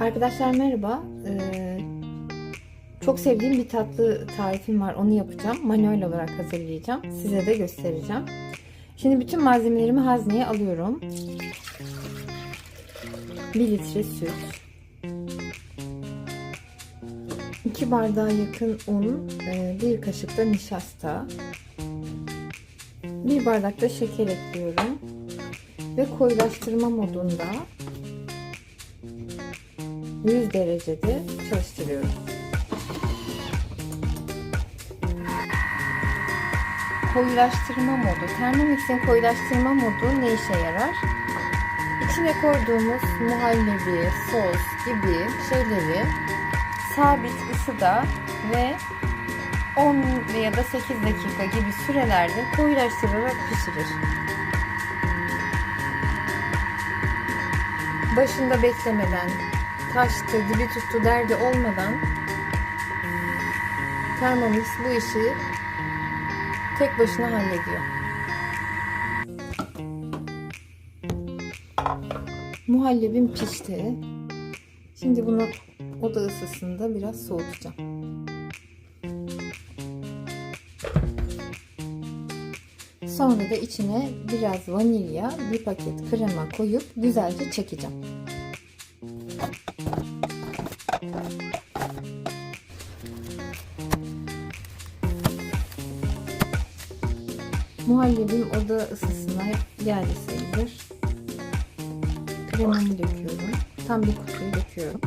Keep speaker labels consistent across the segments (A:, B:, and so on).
A: Arkadaşlar merhaba. Ee, çok sevdiğim bir tatlı tarifim var. Onu yapacağım. Manuel olarak hazırlayacağım. Size de göstereceğim. Şimdi bütün malzemelerimi hazneye alıyorum. 1 litre süt. 2 bardağa yakın un. 1 kaşık da nişasta. 1 bardak da şeker ekliyorum. Ve koyulaştırma modunda 100 derecede çalıştırıyorum. Koyulaştırma modu. Thermomix'in koyulaştırma modu ne işe yarar? İçine koyduğumuz muhallebi, sos gibi şeyleri sabit ısıda ve 10 veya da 8 dakika gibi sürelerde koyulaştırarak pişirir. Başında beklemeden, taştı, dibi tuttu derdi olmadan Thermomix bu işi tek başına hallediyor. Muhallebim pişti. Şimdi bunu oda ısısında biraz soğutacağım. Sonra da içine biraz vanilya, bir paket krema koyup güzelce çekeceğim. Muhallebim oda ısısına geldi sayılır. Kremamı döküyorum. Tam bir kutuyu döküyorum.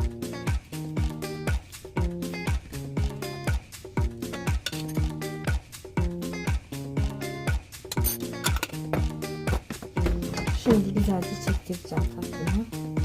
A: Şimdi güzelce çektireceğim tatlıyı.